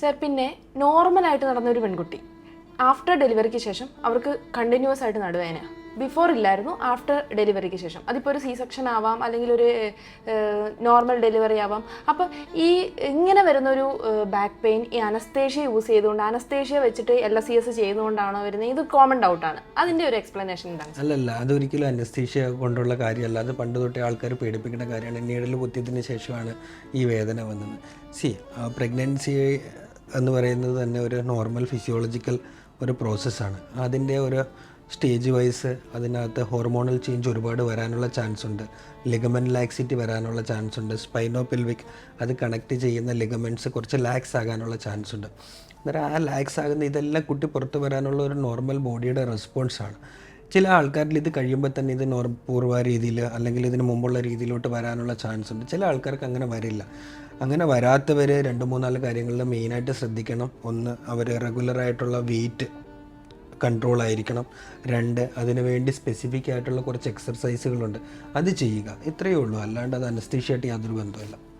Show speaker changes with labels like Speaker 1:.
Speaker 1: Sir പിന്നെ നോർമലായിട്ട് നടന്ന ഒരു പെൺകുട്ടി. ആഫ്റ്റർ ഡെലിവറിക്ക് ശേഷം അവർക്ക് കണ്ടിന്യൂസ് ആയിട്ട് നടുവേന ബിഫോർ ഇല്ലായിരുന്നു ആഫ്റ്റർ ഡെലിവറിക്ക് ശേഷം. അതിപ്പോൾ ഒരു സി സെക്ഷൻ ആവാം അല്ലെങ്കിൽ ഒരു നോർമൽ ഡെലിവറി ആവാം. അപ്പോൾ ഈ ഇങ്ങനെ വരുന്നൊരു ബാക്ക് പെയിൻ ഈ അനസ്തേഷ്യ യൂസ് ചെയ്തുകൊണ്ട് അനസ്തേഷ്യ വെച്ചിട്ട് എൽ എസ് സി എസ് ചെയ്യുന്നതുകൊണ്ടാണോ വരുന്നത്? ഇത് കോമൺ ഡൗട്ടാണ് അതിന്റെ ഒരു എക്സ്പ്ലനേഷൻ എന്താണ്?
Speaker 2: അല്ലല്ല അതൊരിക്കലും അനസ്തേഷ്യ കൊണ്ടുള്ള കാര്യമല്ല. അത് പണ്ട് തൊട്ടേ ആൾക്കാർ പേടിപ്പിക്കുന്ന കാര്യമാണ്. നീടൽ കുത്തിയതിന് ശേഷമാണ് ഈ വേദന വന്നത്. സി പ്രഗ്നൻസി എന്ന് പറയുന്നത് തന്നെ ഒരു നോർമൽ ഫിസിയോളജിക്കൽ ഒരു പ്രോസസ്സാണ് അതിന്റെ ഒരു സ്റ്റേജ് വൈസ് അതിനകത്ത് ഹോർമോണൽ ചേഞ്ച് ഒരുപാട് വരാനുള്ള ചാൻസ് ഉണ്ട്. ലിഗമെന്റ് ലാക്സിറ്റി വരാനുള്ള ചാൻസ് ഉണ്ട്. സ്പൈനോ പെൽവിക് അത് കണക്ട് ചെയ്യുന്ന ലിഗമെന്റ്സ് കുറച്ച് ലാക്സ് ആകാനുള്ള ചാൻസ് ഉണ്ട്. അന്നേരം ആ ലാക്സ് ആകുന്ന ഇതെല്ലാം കുട്ടി പുറത്ത് വരാനുള്ള ഒരു നോർമൽ ബോഡിയുടെ റെസ്പോൺസാണ് ചില ആൾക്കാരിൽ ഇത് കഴിയുമ്പോൾ തന്നെ ഇത് നോർ പൂർവ രീതിയിൽ അല്ലെങ്കിൽ ഇതിന് മുമ്പുള്ള രീതിയിലോട്ട് വരാനുള്ള ചാൻസ് ഉണ്ട്. ചില ആൾക്കാർക്ക് അങ്ങനെ വരില്ല. അങ്ങനെ വരാത്തവർ രണ്ട് മൂന്നാൽ കാര്യങ്ങളിൽ മെയിനായിട്ട് ശ്രദ്ധിക്കണം. ഒന്ന് അവർ റെഗുലറായിട്ടുള്ള വെയിറ്റ് കൺട്രോൾ ആയിരിക്കണം. രണ്ട് അതിനു വേണ്ടി സ്പെസിഫിക് ആയിട്ടുള്ള കുറച്ച് എക്സർസൈസുകളുണ്ട് അത് ചെയ്യുക. ഇത്രയേ ഉള്ളൂ. അല്ലാണ്ട് അത് അനസ്തീഷ്യായിട്ട് യാതൊരു ബന്ധമില്ല